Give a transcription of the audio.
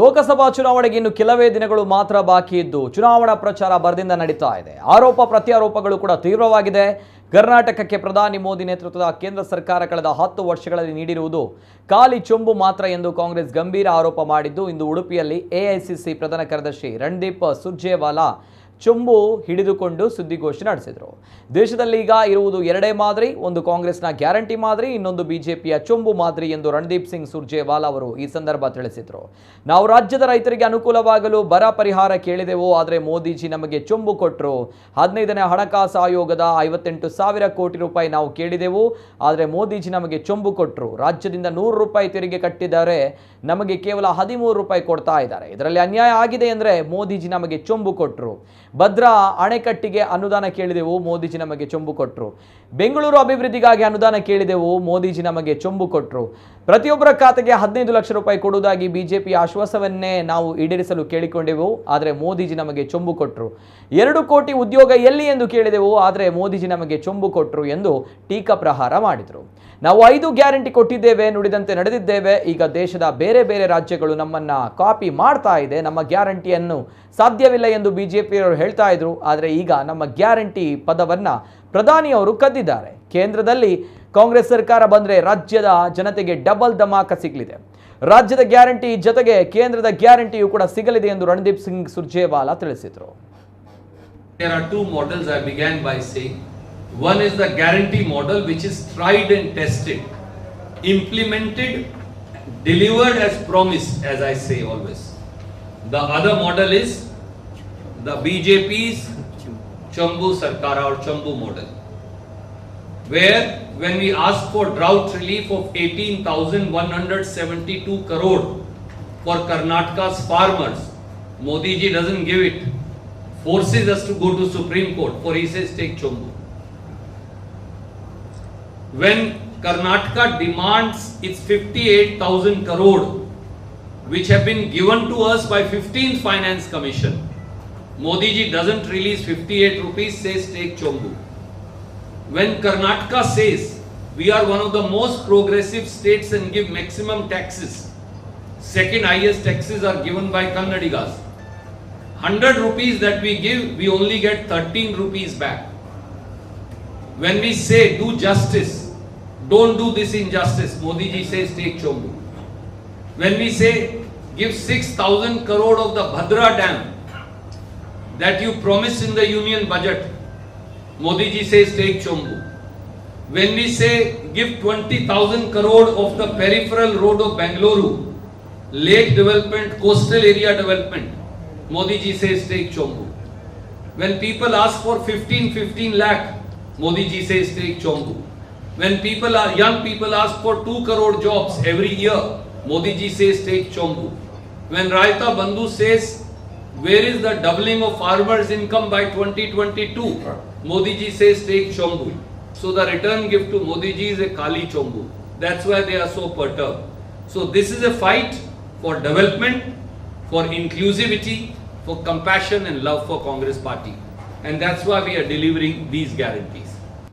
ಲೋಕಸಭಾ ಚುನಾವಣೆಗೆ ಇನ್ನು ಕೆಲವೇ ದಿನಗಳು ಮಾತ್ರ ಬಾಕಿ ಇದ್ದು, ಚುನಾವಣಾ ಪ್ರಚಾರ ಬರದಿಂದ ನಡೀತಾ ಇದೆ. ಆರೋಪ, ಪ್ರತ್ಯಾರೋಪಗಳು ಕೂಡ ತೀವ್ರವಾಗಿದೆ. ಕರ್ನಾಟಕಕ್ಕೆ ಪ್ರಧಾನಿ ಮೋದಿ ನೇತೃತ್ವದ ಕೇಂದ್ರ ಸರ್ಕಾರ ಕಳೆದ ಹತ್ತು ವರ್ಷಗಳಲ್ಲಿ ನೀಡಿರುವುದು ಖಾಲಿ ಚೊಂಬು ಮಾತ್ರ ಎಂದು ಕಾಂಗ್ರೆಸ್ ಗಂಭೀರ ಆರೋಪ ಮಾಡಿದ್ದು, ಇಂದು ಉಡುಪಿಯಲ್ಲಿ ಎಐಸಿಸಿ ಪ್ರಧಾನ ಕಾರ್ಯದರ್ಶಿ ರಣದೀಪ್ ಸುರ್ಜೇವಾಲಾ ಚೊಂಬು ಹಿಡಿದುಕೊಂಡು ಸುದ್ದಿಗೋಷ್ಠಿ ನಡೆಸಿದರು. ದೇಶದಲ್ಲಿ ಈಗ ಇರುವುದು ಎರಡೇ ಮಾದರಿ, ಒಂದು ಕಾಂಗ್ರೆಸ್ನ ಗ್ಯಾರಂಟಿ ಮಾದರಿ, ಇನ್ನೊಂದು ಬಿಜೆಪಿಯ ಚೊಂಬು ಮಾದರಿ ಎಂದು ರಣದೀಪ್ ಸಿಂಗ್ ಸುರ್ಜೇವಾಲಾ ಅವರು ಈ ಸಂದರ್ಭ ತಿಳಿಸಿದರು. ನಾವು ರಾಜ್ಯದ ರೈತರಿಗೆ ಅನುಕೂಲವಾಗಲು ಬರ ಪರಿಹಾರ ಕೇಳಿದೆವು, ಆದರೆ ಮೋದಿಜಿ ನಮಗೆ ಚೊಂಬು ಕೊಟ್ಟರು ಹದಿನೈದನೇ ಹಣಕಾಸು ಆಯೋಗದ ಐವತ್ತೆಂಟು ಸಾವಿರ ಕೋಟಿ ರೂಪಾಯಿ ನಾವು ಕೇಳಿದೆವು, ಆದರೆ ಮೋದಿಜಿ ನಮಗೆ ಚೊಂಬು ಕೊಟ್ಟರು ರಾಜ್ಯದಿಂದ ನೂರು ರೂಪಾಯಿ ತೆರಿಗೆ ಕಟ್ಟಿದ್ದಾರೆ, ನಮಗೆ ಕೇವಲ ಹದಿಮೂರು ರೂಪಾಯಿ ಕೊಡ್ತಾ ಇದ್ದಾರೆ. ಇದರಲ್ಲಿ ಅನ್ಯಾಯ ಆಗಿದೆ ಅಂದರೆ ಮೋದಿಜಿ ನಮಗೆ ಚೊಂಬು ಕೊಟ್ಟರು ಭದ್ರಾ ಅಣೆಕಟ್ಟಿಗೆ ಅನುದಾನ ಕೇಳಿದೆವು, ಮೋದಿಜಿ ನಮಗೆ ಚೊಂಬು ಕೊಟ್ಟರು ಬೆಂಗಳೂರು ಅಭಿವೃದ್ಧಿಗಾಗಿ ಅನುದಾನ ಕೇಳಿದೆವು, ಮೋದಿಜಿ ನಮಗೆ ಚೊಂಬು ಕೊಟ್ಟರು ಪ್ರತಿಯೊಬ್ಬರ ಖಾತೆಗೆ ಹದಿನೈದು ಲಕ್ಷ ರೂಪಾಯಿ ಕೊಡುವುದಾಗಿ ಬಿಜೆಪಿ ಆಶ್ವಾಸವನ್ನೇ ನಾವು ಈಡೇರಿಸಲು ಕೇಳಿಕೊಂಡೆವು, ಆದರೆ ಮೋದಿಜಿ ನಮಗೆ ಚೊಂಬು ಕೊಟ್ಟರು ಎರಡು ಕೋಟಿ ಉದ್ಯೋಗ ಎಲ್ಲಿ ಎಂದು ಕೇಳಿದೆವು, ಆದರೆ ಮೋದಿಜಿ ನಮಗೆ ಚೊಂಬು ಕೊಟ್ಟರು ಎಂದು ಟೀಕಾ ಪ್ರಹಾರ ಮಾಡಿದರು. ನಾವು ಐದು ಗ್ಯಾರಂಟಿ ಕೊಟ್ಟಿದ್ದೇವೆ, ನುಡಿದಂತೆ ನಡೆದಿದ್ದೇವೆ, ಈಗ ದೇಶದ ಬೇರೆ ಬೇರೆ ರಾಜ್ಯಗಳು ನಮ್ಮನ್ನ ಕಾಪಿ ಮಾಡ್ತಾ ಇದೆ, ನಮ್ಮ ಗ್ಯಾರಂಟಿಯನ್ನು ಸಾಧ್ಯವಿಲ್ಲ ಎಂದು ಬಿಜೆಪಿಯವರು ಹೇಳ್ತಾ ಇದ್ರು, ಆದರೆ ಈಗ ನಮ್ಮ ಗ್ಯಾರಂಟಿ ಪದವನ್ನ ಪ್ರಧಾನಿಯವರು ಕದ್ದಿದ್ದಾರೆ. ಕೇಂದ್ರದಲ್ಲಿ ಕಾಂಗ್ರೆಸ್ ಸರ್ಕಾರ ಬಂದರೆ ರಾಜ್ಯದ ಜನತೆಗೆ ಡಬಲ್ ಧಮಾಕ ಸಿಗಲಿದೆ ರಾಜ್ಯದ ಗ್ಯಾರಂಟಿ ಜೊತೆಗೆ ಕೇಂದ್ರದ ಗ್ಯಾರಂಟಿಯೂ ಕೂಡ ಸಿಗಲಿದೆ ಎಂದು ರಣದೀಪ್ ಸಿಂಗ್ ಸುರ್ಜೇವಾಲಾ ತಿಳಿಸಿದರು There are two models I began by saying. One is the guarantee model, which is tried and tested, implemented, delivered as promised, as I say always. The other model is the BJP's Chambu Sarkara or Chambu model, where when we ask for drought relief of 18,172 crore for Karnataka's farmers, Modi ji doesn't give it forces us to go to Supreme Court for he says take Chombu. When Karnataka demands its 58,000 crore which have been given to us by 15th Finance Commission, Modi ji doesn't release 58 rupees, says take Chombu. When Karnataka says we are one of the most progressive states and give maximum taxes, second highest taxes are given by Kannadigas. 100 rupees that we give, we only get 13 rupees back. When we say do justice, don't do this injustice, Modi ji says take Chombu. When we say give 6,000 crore of the Bhadra dam that you promised in the union budget, Modi ji says take Chombu. When we say give 20,000 crore of the peripheral road of Bangalore, lake development, coastal area development, Modi ji says take Chombu. When people ask for 15, 15 lakh, Modi ji says take Chombu. When people are, young people ask for 2 crore jobs every year, Modi ji says take Chombu. When Raita Bandhu says, where is the doubling of farmers' income by 2022? Modi ji says take Chombu. So the return gift to Modi ji is a Kali Chombu. That's why they are so perturbed. So this is a fight for development, for inclusivity, for compassion and love for Congress party. And that's why we are delivering these guarantees.